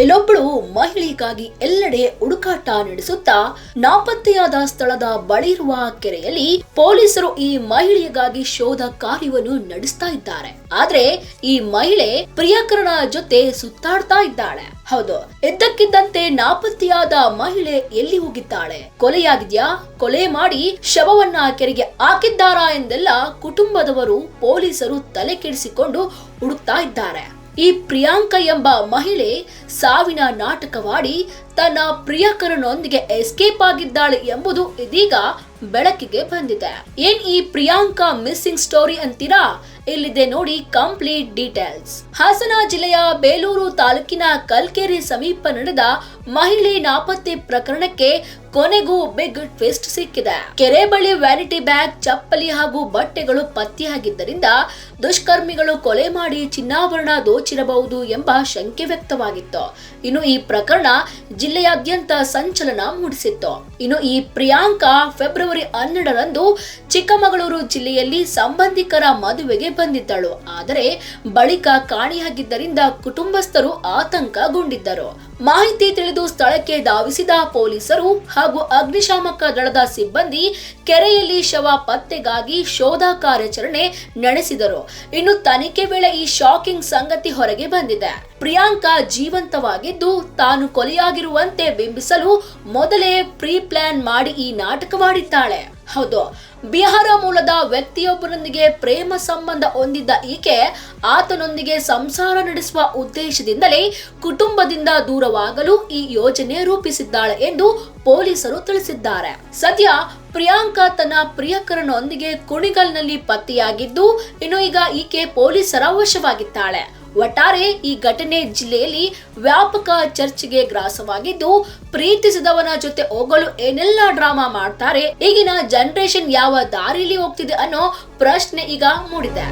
ಇಲ್ಲೊಬ್ಬಳು ಮಹಿಳೆಗಾಗಿ ಎಲ್ಲೆಡೆ ಹುಡುಕಾಟ ನಡೆಸುತ್ತಾ ನಾಪತ್ತೆಯಾದ ಸ್ಥಳದ ಬಳಿ ಇರುವ ಕೆರೆಯಲ್ಲಿ ಪೊಲೀಸರು ಈ ಮಹಿಳೆಗಾಗಿ ಶೋಧ ಕಾರ್ಯವನ್ನು ನಡೆಸ್ತಾ ಇದ್ದಾರೆ. ಆದ್ರೆ ಈ ಮಹಿಳೆ ಪ್ರಿಯಕರಣ ಜೊತೆ ಸುತ್ತಾಡ್ತಾ ಇದ್ದಾಳೆ. ಹೌದು ಇದ್ದಕ್ಕಿದ್ದಂತೆ ನಾಪತ್ತೆಯಾದ ಮಹಿಳೆ ಎಲ್ಲಿ ಹೋಗಿದ್ದಾಳೆ? ಕೊಲೆಯಾಗಿದ್ಯಾ? ಕೊಲೆ ಮಾಡಿ ಶವವನ್ನ ಕೆರೆಗೆ ಹಾಕಿದ್ದಾರಾ ಎಂದೆಲ್ಲ ಕುಟುಂಬದವರು ಪೊಲೀಸರು ತಲೆ ಕೆಡಿಸಿಕೊಂಡು ಹುಡುಕ್ತಾ ಇದ್ದಾರೆ. ಈ ಪ್ರಿಯಾಂಕ ಎಂಬ ಮಹಿಳೆ ಸಾವಿನ ನಾಟಕವಾಡಿ ತನ್ನ ಪ್ರಿಯಕರನೊಂದಿಗೆ ಎಸ್ಕೇಪ್ ಆಗಿದ್ದಾಳೆ ಎಂಬುದು ಇದೀಗ ಬೆಳಕಿಗೆ ಬಂದಿದೆ. ಏನ್ ಈ ಪ್ರಿಯಾಂಕಾ ಮಿಸ್ಸಿಂಗ್ ಸ್ಟೋರಿ ಅಂತೀರಾ? ಇಲ್ಲಿದೆ ನೋಡಿ ಕಂಪ್ಲೀಟ್ ಡೀಟೇಲ್ಸ್. ಹಾಸನ ಜಿಲ್ಲೆಯ ಬೇಲೂರು ತಾಲೂಕಿನ ಕಲ್ಕೆರೆ ಸಮೀಪ ನಡೆದ ಮಹಿಳೆ ನಾಪತ್ತೆ ಪ್ರಕರಣಕ್ಕೆ ಕೊನೆಗೂ ಬಿಗ್ ಟ್ವಿಸ್ಟ್ ಸಿಕ್ಕಿದೆ. ಕೆರೆ ಬಳಿ ವ್ಯಾನಿಟಿ ಬ್ಯಾಗ್, ಚಪ್ಪಲಿ ಹಾಗೂ ಬಟ್ಟೆಗಳು ಪತ್ತೆಯಾಗಿದ್ದರಿಂದ ದುಷ್ಕರ್ಮಿಗಳು ಕೊಲೆ ಮಾಡಿ ಚಿನ್ನಾಭರಣ ದೋಚಿರಬಹುದು ಎಂಬ ಶಂಕೆ ವ್ಯಕ್ತವಾಗಿತ್ತು. ಇನ್ನು ಈ ಪ್ರಕರಣ ಜಿಲ್ಲೆಯಾದ್ಯಂತ ಸಂಚಲನ ಮೂಡಿಸಿತ್ತು. ಇನ್ನು ಈ ಪ್ರಿಯಾಂಕಾ ಫೆಬ್ರವರಿ ಹನ್ನೆರಡರಂದು ಚಿಕ್ಕಮಗಳೂರು ಜಿಲ್ಲೆಯಲ್ಲಿ ಸಂಬಂಧಿಕರ ಮದುವೆಗೆ ಬಂದಿದ್ದಳು. ಆದರೆ ಬಳಿಕ ಕಾಣೆಯಾಗಿದ್ದರಿಂದ ಕುಟುಂಬಸ್ಥರು ಆತಂಕಗೊಂಡಿದ್ದರು. ಮಾಹಿತಿ ತಿಳಿದು ಸ್ಥಳಕ್ಕೆ ಧಾವಿಸಿದ ಪೊಲೀಸರು ಹಾಗೂ ಅಗ್ನಿಶಾಮಕ ದಳದ ಸಿಬ್ಬಂದಿ ಕೆರೆಯಲ್ಲಿ ಶವ ಪತ್ತೆಗಾಗಿ ಶೋಧ ಕಾರ್ಯಾಚರಣೆ ನಡೆಸಿದರು. ಇನ್ನು ತನಿಖೆ ವೇಳೆ ಈ ಶಾಕಿಂಗ್ ಸಂಗತಿ ಹೊರಗೆ ಬಂದಿದೆ. ಪ್ರಿಯಾಂಕಾ ಜೀವಂತವಾಗಿದ್ದು ತಾನು ಕೊಲೆಯಾಗಿರುವಂತೆ ಬಿಂಬಿಸಲು ಮೊದಲೇ ಪ್ರೀ ಪ್ಲಾನ್ ಮಾಡಿ ಈ ಹೌದು. ಬಿಹಾರ ಮೂಲದ ವ್ಯಕ್ತಿಯೊಬ್ಬರೊಂದಿಗೆ ಪ್ರೇಮ ಸಂಬಂಧ ಹೊಂದಿದ್ದ ಈಕೆ ಆತನೊಂದಿಗೆ ಸಂಸಾರ ನಡೆಸುವ ಉದ್ದೇಶದಿಂದಲೇ ಕುಟುಂಬದಿಂದ ದೂರವಾಗಲು ಈ ಯೋಜನೆ ರೂಪಿಸಿದ್ದಾಳೆ ಎಂದು ಪೊಲೀಸರು ತಿಳಿಸಿದ್ದಾರೆ. ಸದ್ಯ ಪ್ರಿಯಾಂಕಾ ತನ್ನ ಪ್ರಿಯಕರನೊಂದಿಗೆ ಕುಣಿಗಲ್ನಲ್ಲಿ ಪತ್ತೆಯಾಗಿದ್ದು, ಇನ್ನು ಈಗ ಈಕೆ ಪೊಲೀಸರ ವಶವಾಗಿದ್ದಾಳೆ. ಒಟ್ಟಾರೆ ಈ ಘಟನೆ ಜಿಲ್ಲೆಯಲ್ಲಿ ವ್ಯಾಪಕ ಚರ್ಚೆಗೆ ಗ್ರಾಸವಾಗಿದ್ದು, ಪ್ರೀತಿಸಿದವನ ಜೊತೆ ಹೋಗಲು ಏನೆಲ್ಲ ಡ್ರಾಮಾ ಮಾಡ್ತಾರೆ, ಈಗಿನ ಜನರೇಷನ್ ಯಾವ ದಾರಿಲಿ ಹೋಗ್ತಿದೆ ಅನ್ನೋ ಪ್ರಶ್ನೆ ಈಗ ಮೂಡಿದೆ.